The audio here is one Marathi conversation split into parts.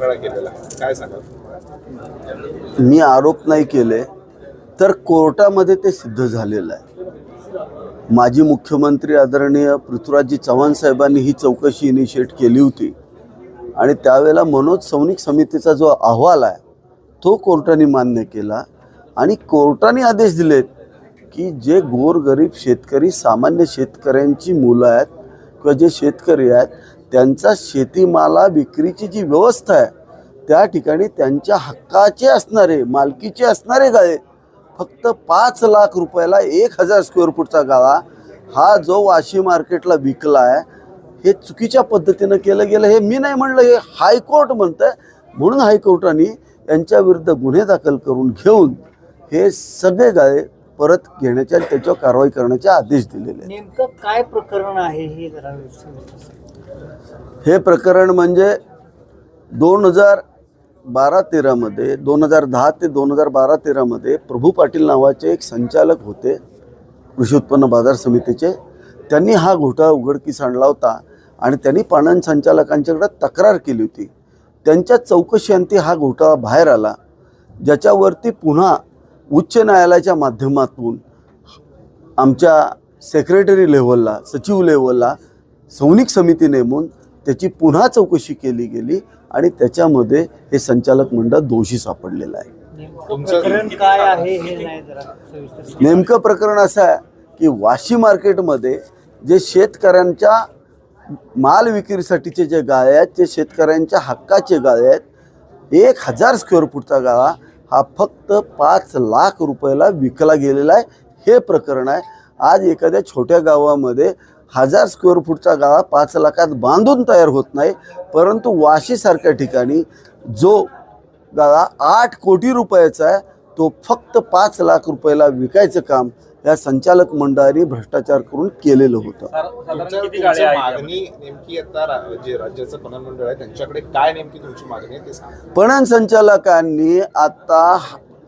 केलेला. आहे. काय सांगाल? मी आरोप नाही केले तर कोर्टामध्ये ते सिद्ध झालेलं आहे. माजी मुख्यमंत्री आदरणीय पृथ्वीराजजी चव्हाण साहेबांनी ही चौकशी इनिशिएट केली होती. आणि त्यावेळेला मनोज सैनिक समितीचा जो अहवाल आहे तो कोर्टाने मान्य केला. आणि कोर्टाने आदेश दिलेत की जे गोरगरीब शेतकरी सामान्य शेतकऱ्यांची मुलं आहेत किंवा जे शेतकरी आहेत त्यांचा शेतीमाला विक्रीची जी व्यवस्था आहे त्या ठिकाणी त्यांच्या हक्काचे असणारे मालकीचे असणारे गाळे फक्त पाच लाख रुपयाला एक हजार स्क्वेअर फूटचा गाळा हा जो वाशी मार्केटला विकला आहे हे चुकीच्या पद्धतीनं केलं गेलं हे मी नाही म्हणलं हे हायकोर्ट म्हणतं म्हणून हायकोर्टाने यांच्याविरुद्ध गुन्हे दाखल करून घेऊन हे सगळे गाळे परत घेण्याचे आणि त्याच्यावर कारवाई करण्याचे आदेश दिलेले आहेत नेमकं काय प्रकरण आहे हे जरा सांगा. हे प्रकरण म्हणजे दोन हजार बारा तेरामध्ये दोन हजार दहा ते दोन हजार बारा तेरामध्ये प्रभू पाटील नावाचे एक संचालक होते कृषी उत्पन्न बाजार समितीचे त्यांनी हा घोटाळा उघडकीस आणला होता आणि त्यांनी पणन संचालकांच्याकडे तक्रार केली होती त्यांच्या चौकशीअंती हा घोटाळा बाहेर आला ज्याच्यावरती पुन्हा उच्च न्यायालयाच्या माध्यमातून आमच्या सेक्रेटरी लेव्हलला सचिव लेव्हलला सैनिक समिती नेमून त्याची पुन्हा चौकशी केली गेली आणि त्याच्यामध्ये हे संचालक मंडळ दोषी सापडलेलं आहे नेमकं तुमचं- प्रकरण काय आहे हे नाही जरा सविस्तर सांगा. नेमकं प्रकरण असं आहे की वाशी मार्केटमध्ये जे शेतकऱ्यांच्या माल विक्रीसाठीचे जे गाळे आहेत ते शेतकऱ्यांच्या हक्काचे गाळे आहेत एक हजार स्क्वेअर फूटचा गाळा हा फक्त पाच लाख रुपयाला विकला गेलेला आहे. हे प्रकरण आहे. आज एखाद्या छोट्या गावामध्ये हजार स्क्वेअर फूटचा गाळा पाच लाखात बांधून तयार होत नाही. परंतु वाशीसारख्या ठिकाणी जो गाळा आठ कोटी रुपयाचा आहे तो फक्त पाच लाख रुपयाला विकायचं काम या संचालक मंडळाने भ्रष्टाचार करून केलेलं होतं. तुमचं- तुमचं मागणी नेमकी आता रा- जे राज्याचं पणन मंडळ आहे त्यांच्याकडे काय नेमकी तुमची मागणी आहे ते सांगा. पणन संचालकांनी आता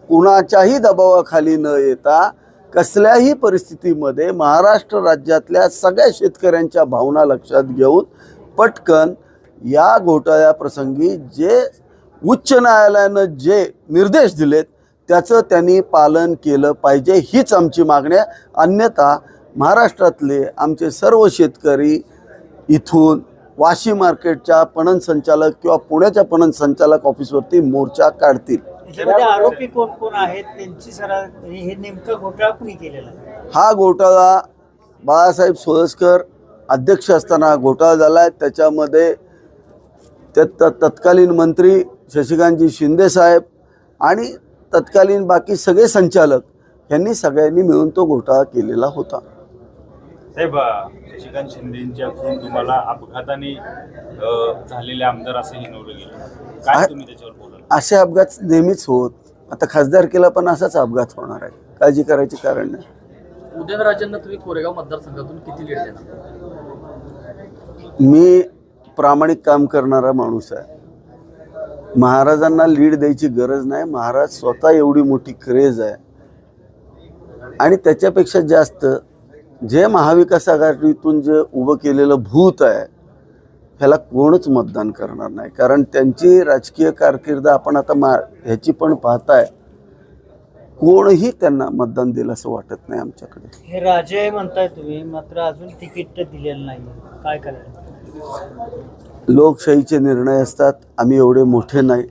कुणाच्याही दबावाखाली न येता कसल्याही परिस्थितीमध्ये महाराष्ट्र राज्यातल्या सगळ्या शेतकऱ्यांच्या भावना लक्षात घेऊन पटकन या घोटाळ्याप्रसंगी जे उच्च न्यायालयानं जे निर्देश दिलेत त्याचं त्यांनी पालन केलं पाहिजे हीच आमची मागणी आहे. अन्यथा महाराष्ट्रातले आमचे सर्व शेतकरी इथून वाशी मार्केटच्या पणन संचालक किंवा पुण्याच्या पणन संचालक ऑफिसवरती मोर्चा काढतील. आरोपी कोण कोण आहेत त्यांची सरा हे नेमकं घोटाळा कुणी केलेला? हा घोटाळा बाळासाहेब सोळसकर अध्यक्ष असताना घोटाळा झाला आहे त्याच्यामध्ये तत्कालीन मंत्री शशिकांतजी शिंदे साहेब आणि तत्कालीन बाकी सगळे संचालक यांनी सगळ्यांनी मिळून तो घोटाळा केलेला होता. साहेब शशिकांत शिंदेच्या खून तुम्हाला अपघाताने झालेले आमदार असं हिनवलं गेलं. काय तुम्ही त्याच्यावर बोलाल असे अपघात नेहमीच होत. आता खासदारकीला पण असाच अपघात होणार आहे. काळजी करायची कारण नाही. उदयनराजेंना तुम्ही कोरेगाव मतदारसंघातून किती लीड देणार? मी प्रामाणिक काम करणारा माणूस आहे. महाराजांना लीड द्यायची गरज नाही. महाराज स्वतः एवढी मोठी क्रेज आहे. आणि त्याच्यापेक्षा जास्त जे महाविकास आघाडीतून जे उभं केलेलं भूत आहे ह्याला कोणच मतदान करणार नाही. कारण त्यांची राजकीय कारकीर्द आपण आता मा ह्याची पण पाहताय. कोणही त्यांना मतदान दिलं असं वाटत नाही आमच्याकडे. हे राजे म्हणताय तुम्ही मात्र अजून तिकीट दिलेलं नाही काय करायचं? लोकशाहीचे निर्णय असतात आम्ही एवढे मोठे नाही.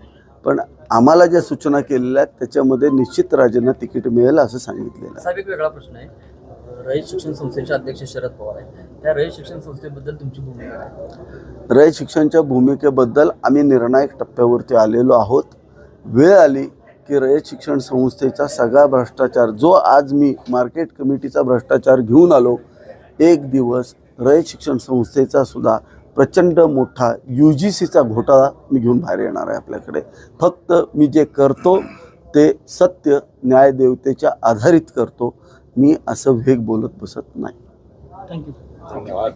पण आम्हाला ज्या सूचना केलेल्या आहेत त्याच्यामध्ये निश्चित राजांना तिकीट मिळेल असं सांगितलेलं आहे. असा एक वेगळा प्रश्न आहे. रयत शिक्षण संस्थेचे अध्यक्ष शरद पवार आहे त्या रयत शिक्षण संस्थेबद्दल तुमची भूमिका काय? रयत शिक्षणच्या भूमिकेबद्दल आम्ही निर्णायक टप्प्यावरती आलेलो आहोत. वेळ आली की रयत शिक्षण संस्थेचा सगळा भ्रष्टाचार जो आज मी मार्केट कमिटीचा भ्रष्टाचार घेऊन आलो एक दिवस रयत शिक्षण संस्थेचा सुद्धा प्रचंड मोठा यू जी सीचा घोटाळा मी घेऊन बाहेर येणार आहे आपल्याकडे. फक्त मी जे करतो ते सत्य न्यायदेवतेच्या आधारित करतो. मी असं वेग बोलत बसत नाही. थँक्यू. धन्यवाद.